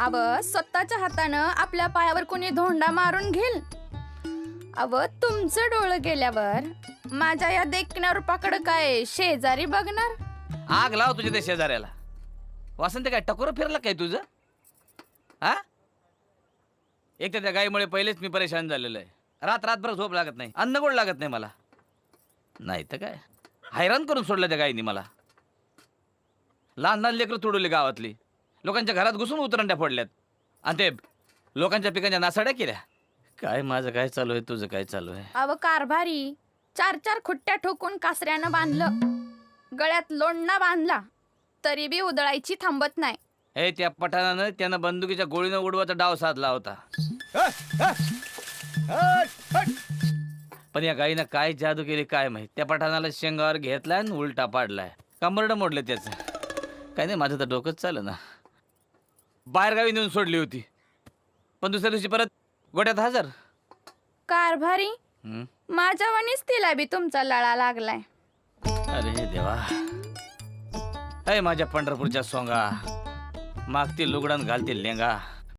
अव स्वतःच्या हातानं आपल्या पायावर कोणी धोंडा मारून घेईल अव तुमचं डोळं गेल्यावर माझ्या या देखण्या रूपाकडं काय शेजारी बघणार? आग लाव तुझ्या त्या शेजाऱ्याला. वासंत काय टकोर फिरला काय तुझं? हा? एक तर त्या गाईमुळे पहिलेच मी परेशान झालेलो आहे. रात रातभर झोप लागत नाही अन्न गोड लागत नाही मला. नाही तर काय? हैराण करून सोडलं त्या गाईनी मला. लहान लहान लेकरं तुडवली गावातली. लोकांच्या घरात घुसून उतरंड्या फोडल्यात. आणि ते लोकांच्या पिकांच्या नासाड्या केल्या. काय माझं काय चालू आहे? तुझं काय चालू आहे? अव कारभारी. चार चार खुट्ट्या ठोकून कासऱ्यानं बांधलं. गळ्यात लोणना बांधला तरी बी उदळायची थांबत नाही. हे त्या पठाणानं त्यानं बंदुकीच्या गोळीनं उडवायचा डाव साधला होता. पण या गाईनं काय जादू केली काय माहीत? त्या पठाणाला शेंगावर घेतलाय आणि उलटा पाडलाय. कंबरड मोडलं त्याचं. काय नाही माझं तर डोकंच चालं ना. बाहेर गावी नेऊन सोडली होती. पण दुसऱ्या दिवशी परत गोट्यात हजर. कारभारी? माझ्या वणीच तिला बी तुमचा लळा लागलाय. अरे देवा. अय माझ्या पंढरपूरच्या सोंगा. मागती लुगडण घालतील लेंगा.